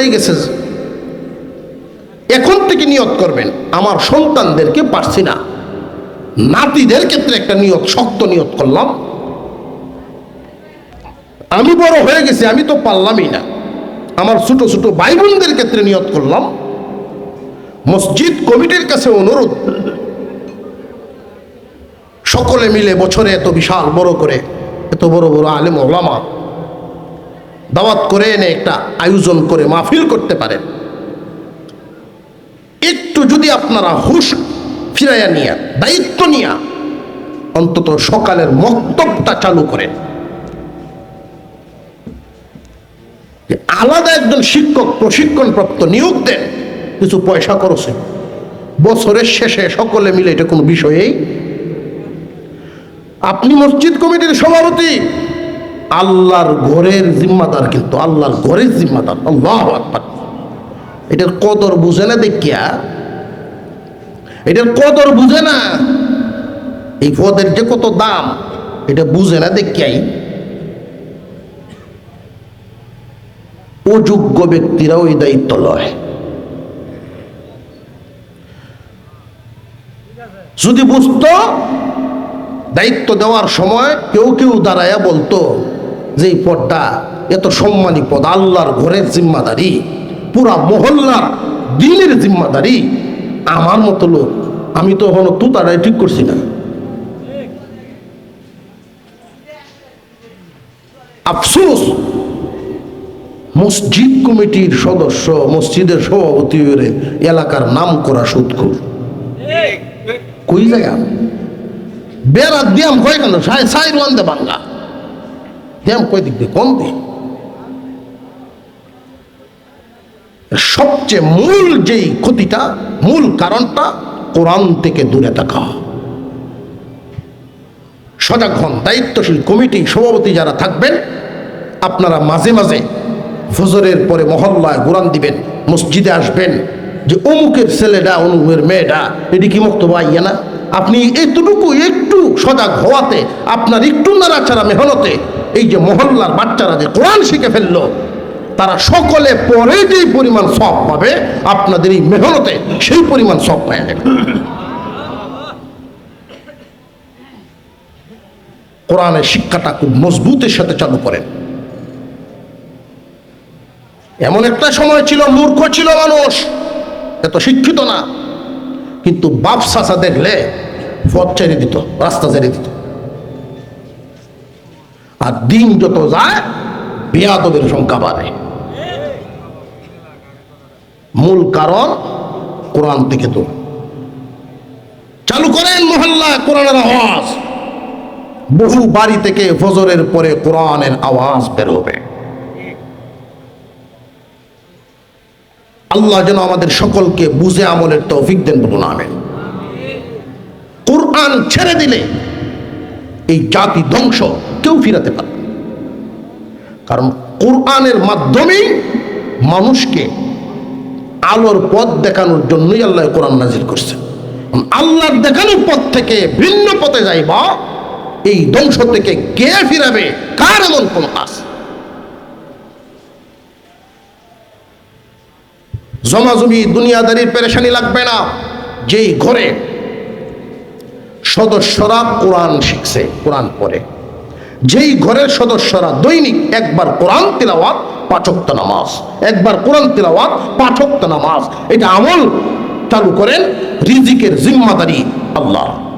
হয়ে গেছে। এখন থেকে নিয়ত করবেন, আমার সন্তানদেরকে পারছি না। নাতিদের ক্ষেত্রে একটা নিয়ত, শক্ত নিয়ত করলাম। আমি বড় হয়ে গেছি, আমি তো পারলামই না। আমার ছোট ছোট ভাই বোনদের ক্ষেত্রে নিয়ত করলাম। মসজিদ কমিটির কাছে অনুরোধ। সকলে মিলে বছরে এত বিশাল বড় করে, এত বড় বড় আলেম ওলামা দাওয়াত করে এনে একটা আয়োজন করে মাহফিল করতে পারেন। একটু যদি আপনারা হুশ ফিরাইয়া নিয়া, দায়িত্ব নিয়া অন্তত সকালের মক্তবটা চালু করেন। আলাদা একজন শিক্ষক, প্রশিক্ষণপ্রাপ্ত নিয়োগ দেন, কিছু পয়সা খরচে বছরের শেষে সকলে মিলে এটা কোনো বিষয়েই। আপনি মসজিদ কমিটির সভাপতি আল্লাহর ঘরের জিম্মাদার কিন্তু আল্লাহর ঘরের জিম্মাদার। আল্লাহ আকবার। এটার কদর বুঝে না দেখিয়া? এটার কদর বুঝে না? এই পদের যে কত দাম, এটা বুঝে না দেখিয়াই অযোগ্য ব্যক্তিরা ওই দায়িত্ব লয়। যদি বুঝতো, দায়িত্ব দেওয়ার সময় কেউ কেউ দাঁড়ায়া বলতো যে পদটা, এত সম্মানী পদ, আল্লাহর ঘরের জিম্মাদারি, পুরা মহল্লার দিনের জিম্মাদারি, আমার মতো লোক, আমি তো এখনও তু তারাই ঠিক করছি না। আফসোস, মসজিদ কমিটির সদস্য, মসজিদের সভাপতি হয়ে এলাকার নাম করা সুৎখুর কই জায়গা? বেড়া দিয়াম কয় কেন সাই সাই রোয়ান দে বাংলা। দিয়াম কয় দিক দিয়ে কম দে। সবচেয়ে মূল যেই ক্ষতিটা, মূল কারণটা কোরআন থেকে দূরে থাকা। সজাগ হন, দায়িত্বশীল কমিটি সভাপতি যারা থাকবেন, আপনারা মাঝে মাঝে ফজরের পরে মহল্লায় কোরআন দিবেন, মসজিদে আসবেন, যে অমুকের ছেলেটা অমুকের মেয়েটা এটি কি মক্তব্য আইয়া না। আপনি এতটুকু একটু সজাগ হওয়াতে, আপনার একটু নাড়াচাড়া মেহনতে এই যে মহল্লার বাচ্চারা যে কোরআন শিখে ফেলল, তারা সকলে পরে যেই পরিমাণ সব পাবে, আপনাদের এই মেহনতে সেই পরিমাণ সব পাওয়া যাবে। কোরআনের শিক্ষাটা খুব মজবুতের সাথে চালু করেন। এমন একটা সময় ছিল, মূর্খ ছিল মানুষ, এত শিক্ষিত না। কিন্তু বাপ সাসা দেখলে পথ ছেড়ে দিত, রাস্তা ছেড়ে দিত। আর দিন যত যায়, বেয়াদবের সংখ্যা বাড়ে। মূল কারণ কোরআন থেকে তো চালু করেন মহল্লা কোরআনের আওয়াজ। বহু বাড়ি থেকে ফজরের পরে কোরআনের আওয়াজ বের হবে। আল্লাহ যেন আমাদের সকলকে বুঝে আমলের তৌফিক দেন বলুন, আমেন। কোরআন ছেড়ে দিলে এই জাতি ধ্বংস। কেউ ফিরাতে পারবে কারণ কোরআনের মাধ্যমেই মানুষকে আলোর পথ দেখানোর জন্যই আল্লাহ কোরআন নাজির করছে আল্লাহর দেখানোর পথ থেকে ভিন্ন পথে যাইবা, এই ধ্বংস থেকে কে ফিরাবে, কার এমন কোন কাজ? জমাজমি দুনিয়াদারির পেরেশানি লাগবে না। যেই ঘরে সদস্যরা কোরআন শিখছে, কোরআন পড়ে। যেই ঘরের সদস্যরা দৈনিক একবার কোরআন তিলাওয়াত, পাঠক্ত নামাজ। একবার কোরআন তিলাওয়াত, পাঠক্ত নামাজ। এটা আমল চালু করেন রিজিকের জিম্মাদারি আল্লাহ।